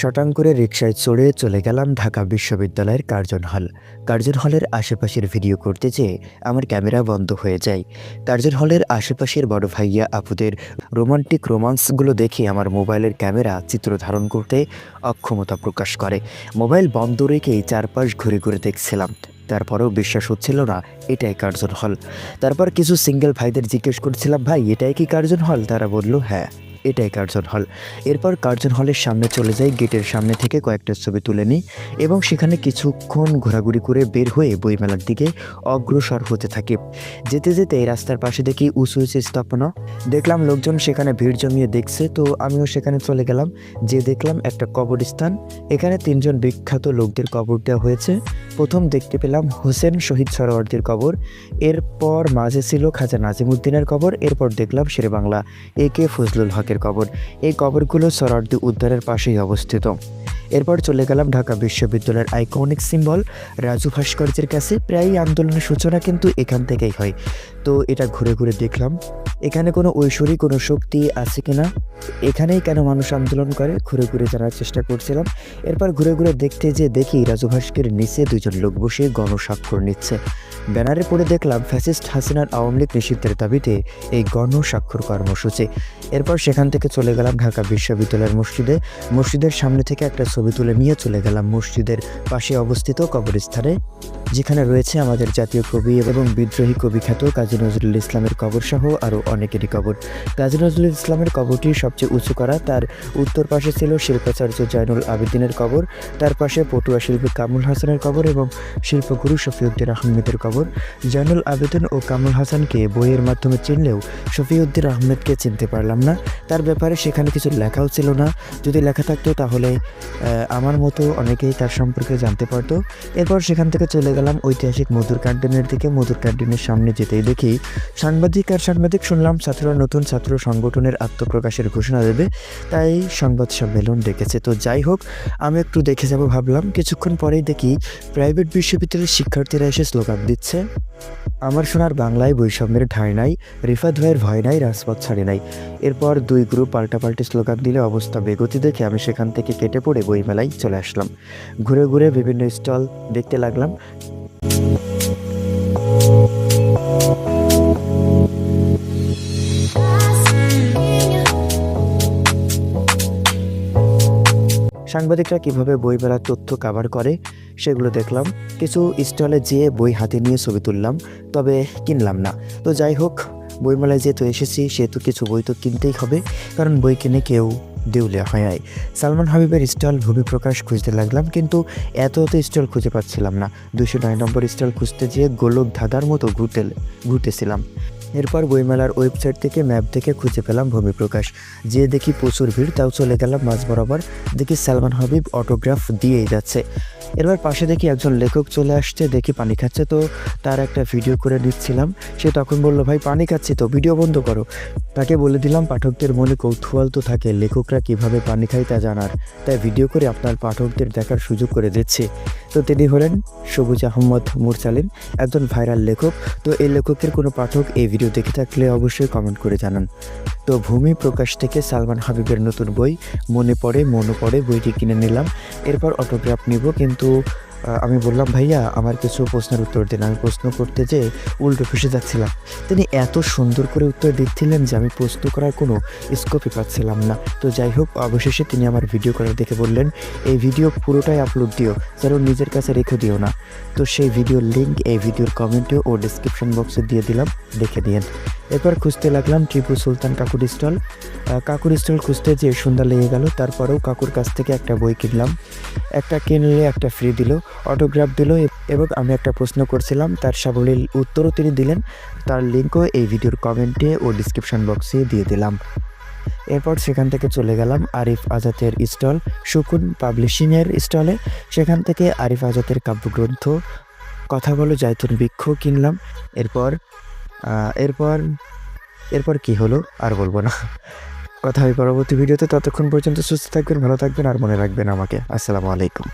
শটাং করে রিকশায় চড়ে চলে গেলাম ঢাকা বিশ্ববিদ্যালয়ের কার্জন হল। কার্জন হলের আশেপাশের ভিডিও করতে যেয়ে আমার ক্যামেরা বন্ধ হয়ে যায়। কার্জন হলের আশেপাশের বড় ভাইয়া আপুদের রোমান্টিক রোমান্সগুলো দেখে আমার মোবাইলের ক্যামেরা চিত্র ধারণ করতে অক্ষমতা প্রকাশ করে। মোবাইল বন্ধ রেখেই চারপাশ ঘুরে ঘুরে দেখছিলাম। তারপরেও বিশ্বাস হচ্ছিল না, এটাই কার্জন হল। তারপর কিছু সিঙ্গেল ভাইদের জিজ্ঞেস করছিলাম, ভাই, এটাই কি কার্জন হল? তারা বলল হ্যাঁ। এটাই কার্জন হল। এরপর কার্জন হলের সামনে চলে যাই, গেটের সামনে থেকে কয়েকটা ছবি তুলে নিই এবং সেখানে কিছুক্ষণ ঘোরাঘুরি করে বের হয়ে বইমেলার দিকে অগ্রসর হতে থাকি। যেতে যেতে এই রাস্তার পাশে দেখি উঁচু উঁচু স্থাপনা। দেখলাম লোকজন সেখানে ভিড় জমিয়ে দেখছে, তো আমিও সেখানে চলে গেলাম। যে দেখলাম একটা কবরস্থান, এখানে তিনজন বিখ্যাত লোকদের কবর দেওয়া হয়েছে। প্রথম দেখতে পেলাম হোসেন শহীদ সরোয়ার্দির কবর, এরপর মাঝে ছিল খাজা নাজিমুদ্দিনের কবর, এরপর দেখলাম শেরে বাংলা এ কে ফজলুল হকের কবর। এই কবরগুলো সরার্দি উদ্যানের পাশেই অবস্থিত। এরপর চলে গেলাম ঢাকা বিশ্ববিদ্যালয়ের আইকনিক সিম্বল রাজু ভাস্কর্যের কাছে। প্রায়ই আন্দোলনের সূচনা কিন্তু এখান থেকেই হয়। তো এটা ঘুরে ঘুরে দেখলাম। এখানে কোনো ঐশ্বরী কোনো শক্তি আছে কিনা? এখানেই কেন মানুষ আন্দোলন করে? ঘুরে ঘুরে জানার চেষ্টা করছিলাম। এরপর ঘুরে ঘুরে দেখতে যে দেখি রাজু ভাস্করের নিচে দুজন লোক বসে গণস্বাক্ষর নিচ্ছে। ব্যানারে পড়ে দেখলাম ফ্যাসিস্ট হাসিনার আওয়ামী লীগ নিষিদ্ধের দাবিতে এই গণস্বাক্ষর কর্মসূচি। এরপর সেখান থেকে চলে গেলাম ঢাকা বিশ্ববিদ্যালয়ের মসজিদে। মসজিদের সামনে থেকে একটা ছবি তুলে নিয়ে চলে গেলাম মসজিদের পাশে অবস্থিত কবরস্থানে। যেখানে রয়েছে আমাদের জাতীয় কবি এবং বিদ্রোহী কবি খ্যাত কাজী নজরুল ইসলামের কবর সহ আরও অনেকেরই কবর। কাজী নজরুল ইসলামের কবরটি সবচেয়ে উঁচু করা, তার উত্তর পাশে ছিল শিল্পাচার্য জয়নুল আবেদিনের কবর, তার পাশে পটুয়া শিল্পী কামুল হাসানের কবর এবং শিল্পগুরু শফিউদ্দিন আহমেদের কবর। জয়নুল আবেদিন ও কামুল হাসানকে বইয়ের মাধ্যমে চিনলেও শফিউদ্দিন আহমেদকে চিনতে পারলাম না। তার ব্যাপারে সেখানে কিছু লেখাও ছিল না। যদি লেখা থাকতো তাহলে আমার মতো অনেকেই তার সম্পর্কে জানতে পারতো। এরপর সেখান থেকে চলে গেলাম ঐতিহাসিক মধুর ক্যান্টিনের দিকে। মধুর ক্যান্টিনের সামনে যেতেই দেখি সাংবাদিক আর সাংবাদিক শুনলাম, ছাত্ররা নতুন ছাত্র সংগঠনের আত্মপ্রকাশের ঘোষণা দেবে, তাই সংবাদ সম্মেলন ডেকেছে। তো যাই হোক, আমি একটু দেখে যাব ভাবলাম। কিছুক্ষণ পরেই দেখি প্রাইভেট বিশ্ববিদ্যালয়ের শিক্ষার্থীরা এসে স্লোগান দিচ্ছে। আমার শোনার বাংলায় বৈষম্যের ঠাঁই নাই, রিফাত ভাইয়ের ভয় নাই, রাজপথ ছাড়ে নাই। এরপর দুই গ্রুপ পাল্টাপাল্টি স্লোগান দিলে অবস্থা বেগতি দেখে আমি সেখান থেকে কেটে পড়ে বইমেলায় চলে আসলাম। ঘুরে ঘুরে বিভিন্ন স্টল দেখতে লাগলাম। সাংবাদিকরা কীভাবে বই মেলার তথ্য কাভার করে, সেগুলো দেখলাম। কিছু স্টলে যেয়ে বই হাতে নিয়ে ছবি তুললাম, তবে কিনলাম না। তো যাই হোক, বইমেলায় যেহেতু এসেছি, সেহেতু কিছু বই তো কিনতেই হবে, কারণ বই কিনে কেউ দেউলিয়া হয় নাই সালমান হাবিবের স্টল ভূমি প্রকাশ খুঁজতে লাগলাম, কিন্তু এত এত স্টল খুঁজে পাচ্ছিলাম না। দুশো নয় নম্বর স্টল খুঁজতে যেয়ে গোলক ধাঁধার মতো ঘুরতে ঘুরতেছিলাম। এরপর বইমেলার ওয়েবসাইট থেকে ম্যাপ দেখে খুঁজে পেলাম ভূমি প্রকাশ। যে দেখি প্রচুর ভিড়, তাও চলে গেলাম মাঝ বরাবর। দেখি সালমান হাবিব অটোগ্রাফ দিয়েই যাচ্ছে। এবার পাশে দেখি একজন লেখক চলে আসছে, দেখি পানি খাচ্ছে। তো তার একটা ভিডিও করে দিচ্ছিলাম সে তখন বলল, ভাই, পানি খাচ্ছি তো ভিডিও বন্ধ করো। তাকে বলে দিলাম, পাঠকদের মনে কৌতূহল তো থাকে, লেখকরা কীভাবে পানি খায় তা জানার। তাই ভিডিও করে আপনার পাঠকদের দেখার সুযোগ করে দিচ্ছি। তো তিনি হলেন সবুজ আহমদ মুরসালিম একজন ভাইরাল লেখক। তো এই লেখকের কোনো পাঠক এই ভিডিও দেখে থাকলে অবশ্যই কমেন্ট করে জানান। তো ভূমি প্রকাশ থেকে সালমান হাবিবের নতুন বই, মনে পড়ে মনে পড়ে, বইটি কিনে নিলাম। এরপর অটোগ্রাফ নিব, কিন্তু আমি বললাম, ভাইয়া, আমার কিছু প্রশ্নের উত্তর দিন। আমি প্রশ্ন করতে যে উল্টো ফেসে যাচ্ছিলাম। তিনি এত সুন্দর করে উত্তর দিচ্ছিলেন যে, আমি প্রশ্ন করার কোনো স্কোপই পাচ্ছিলাম না। তো যাই হোক, অবশেষে তিনি আমার ভিডিও করার দেখে বললেন, এই ভিডিও পুরোটাই আপলোড দিও, যেন নিজের কাছে রেখে দিও না। তো সেই ভিডিওর লিঙ্ক এই ভিডিওর কমেন্টে ও ডিসক্রিপশন বক্সে দিয়ে দিলাম, দেখে দিয়েন এরপর খুঁজতে লাগলাম টিপু সুলতান কাকুর স্টল। কাকুর স্টল খুঁজতে যে সন্ধ্যা লেগে গেল, তারপরেও কাকুর কাছ থেকে একটা বই কিনলাম। একটা কিনলে একটা ফ্রি দিল অটোগ্রাফ দিল এবং আমি একটা প্রশ্ন করছিলাম, তার সাবলীল উত্তরও তিনি দিলেন। তার লিঙ্কও এই ভিডিওর কমেন্টে ও ডিসক্রিপশন বক্সে দিয়ে দিলাম। এরপর সেখান থেকে চলে গেলাম আরিফ আজাতের স্টল, সুকুন পাবলিশিংয়ের স্টলে। সেখান থেকে আরিফ আজাতের কাব্যগ্রন্থ, কথা বলো জায়তুন বৃক্ষ কিনলাম। এরপর এরপর এরপর কি হলো আর বলব না। কথা হবে পরবর্তী ভিডিওতে। ততক্ষণ পর্যন্ত সুস্থ থাকবেন, ভালো থাকবেন আর মনে রাখবেন আমাকে। আসসালামু আলাইকুম।